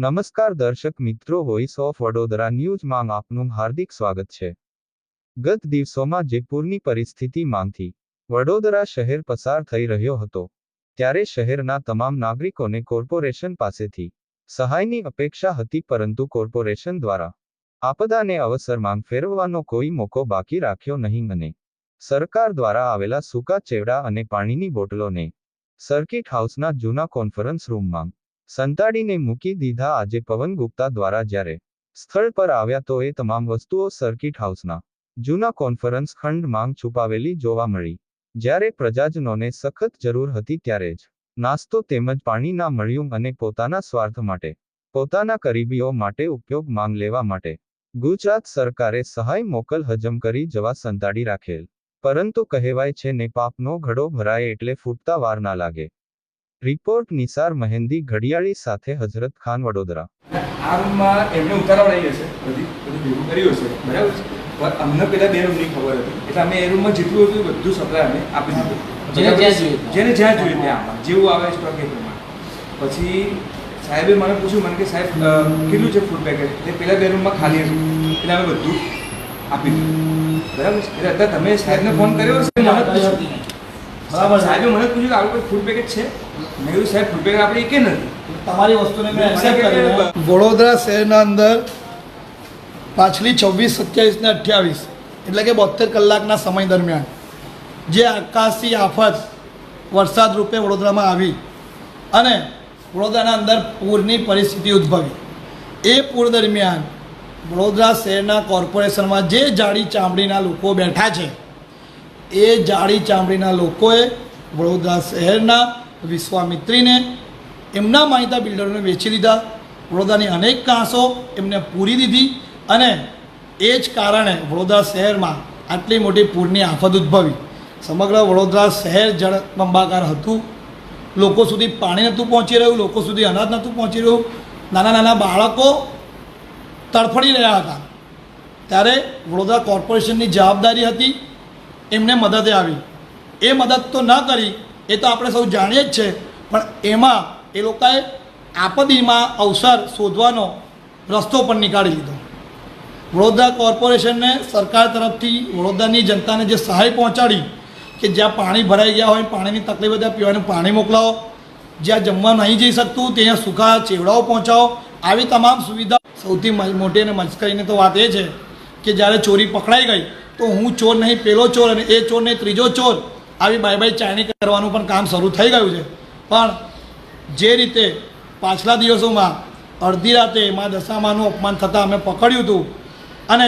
નમસ્કાર દર્શક મિત્રો વોઇસ ઓફ વડોદરા ન્યૂઝમાં આપનું હાર્દિક સ્વાગત છે. ગત દિવસોમાં જયપુરની પરિસ્થિતિમાંથી વડોદરા શહેર પસાર થઈ રહ્યો હતો, ત્યારે શહેરના તમામ નાગરિકોને કોર્પોરેશન પાસેથી સહાયની અપેક્ષા હતી, પરંતુ કોર્પોરેશન દ્વારા આપદાને અવસરમાં ફેરવવાનો કોઈ મોકો બાકી રાખ્યો નહીં અને સરકાર દ્વારા આવેલા સૂકા ચેવડા અને પાણીની બોટલોને સર્કિટ હાઉસના જૂના કોન્ફરન્સ રૂમમાં સંતાડીને મૂકી દીધા આજે પવન ગુપ્તા દ્વારા જ્યારે સ્થળ પર આવ્યા તો એ તમામ વસ્તુઓ સર્કિટ હાઉસના જૂના કોન્ફરન્સ ખંડ માંગ છુપાવેલી જોવા મળી. જ્યારે પ્રજાજનોને સખત જરૂર હતી ત્યારે જ નાસ્તો તેમજ પાણી ના મળ્યું અને પોતાના સ્વાર્થ માટે, પોતાના કરીબીઓ માટે ઉપયોગ માંગ લેવા માટે, ગુજરાત સરકારે સહાય મોકલ હજમ કરી જવા સંતાડી રાખેલ. પરંતુ કહેવાય છે ને પાપનો ઘડો ભરાય એટલે ફૂટતા વાર ના લાગે. રિપોર્ટ નિસાર મહેંદી ઘડિયાળી સાથે હજરત ખાન વડોદરા. આ રૂમમાં એમને ઉતારવડાવી હશે બધી બધું ભેગું કર્યું હશે બરાબર છે? પણ અમને પેલા બે રૂમની ખબર હતી એટલે અમે એ રૂમમાં જેટલું હતું બધું સપ્લાય અમે આપી દીધું. જેને જ્યાં જોઈએ. જ્યાં ત્યાં. જેવું આવે સ્ટોક એ પ્રમાણે. પછી સાહેબે મને પૂછ્યું મને કે સાહેબ કેટલું છે ફૂડ પેકેટ એટલે પેલા બે રૂમમાં ખાલી હતું એટલે અમે બધું આપી દીધું. બરાબર છે? એટલે અત્યારે તમે સાહેબને ફોન કર્યો હશે મને પૂછ્યું. બરાબર સાહેબે મને પૂછ્યું કે આવું કોઈ ફૂડ પેકેટ છે? મેં કીધું સાહેબ ફૂડ પેકેટ આપણે કે નથી? તમારી વસ્તુને મેં એક્સેપ્ટ વડોદરા શહેરના અંદર પાછલી છવ્વીસ સત્યાવીસ ને અઠ્યાવીસ એટલે કે બોતેર કલાકના સમય દરમિયાન જે આકાશી આફત વરસાદ રૂપે વડોદરામાં આવી અને વડોદરાના અંદર પૂરની પરિસ્થિતિ ઉદ્ભવી. એ પૂર દરમિયાન વડોદરા શહેરના કોર્પોરેશનમાં જે જાડી ચામડીના લોકો બેઠા છે એ જાડી ચામડીના લોકોએ વડોદરા શહેરના વિશ્વામિત્રીને એમના માહિતા બિલ્ડરોને વેચી દીધા. વડોદરાની અનેક કાંસો એમને પૂરી દીધી અને એ જ કારણે વડોદરા શહેરમાં આટલી મોટી પૂરની આફત ઉદ્ભવી. સમગ્ર વડોદરા શહેર જળબંબાકાર હતું. લોકો સુધી પાણી નહોતું પહોંચી રહ્યું, લોકો સુધી અનાજ નહોતું પહોંચી રહ્યું. નાના નાના બાળકો તડફડી રહ્યા હતા. ત્યારે વડોદરા કોર્પોરેશનની જવાબદારી હતી એમને મદદે આવી. એ મદદ તો ન કરી, એ તો આપણે સૌ જાણીએ જ છે. પણ એમાં એ લોકોએ આપત્તિમાં અવસર શોધવાનો રસ્તો પણ નીકાળી લીધો. વડોદરા કોર્પોરેશનને સરકાર તરફથી વડોદરાની જનતાને જે સહાય પહોંચાડી કે જ્યાં પાણી ભરાઈ ગયા હોય, પાણીની તકલીફ હોય પીવાનું પાણી મોકલાવો. જ્યાં જમવા નહીં જઈ શકતું, ત્યાં સૂકા ચેવડાઓ પહોંચાવો. આવી તમામ સુવિધા સૌથી મોટી અને મશ્કરીની તો વાત એ છે કે જ્યારે ચોરી પકડાઈ ગઈ તો હું ચોર નહીં, પેલો ચોર અને એ ચોર નહીં, ત્રીજો ચોર. આવી બાય બાય ચાયણી કરવાનું પણ કામ શરૂ થઈ ગયું છે. પણ જે રીતે પાછલા દિવસોમાં અડધી રાતે મા દશામાનું અપમાન થતાં અમે પકડ્યું હતું અને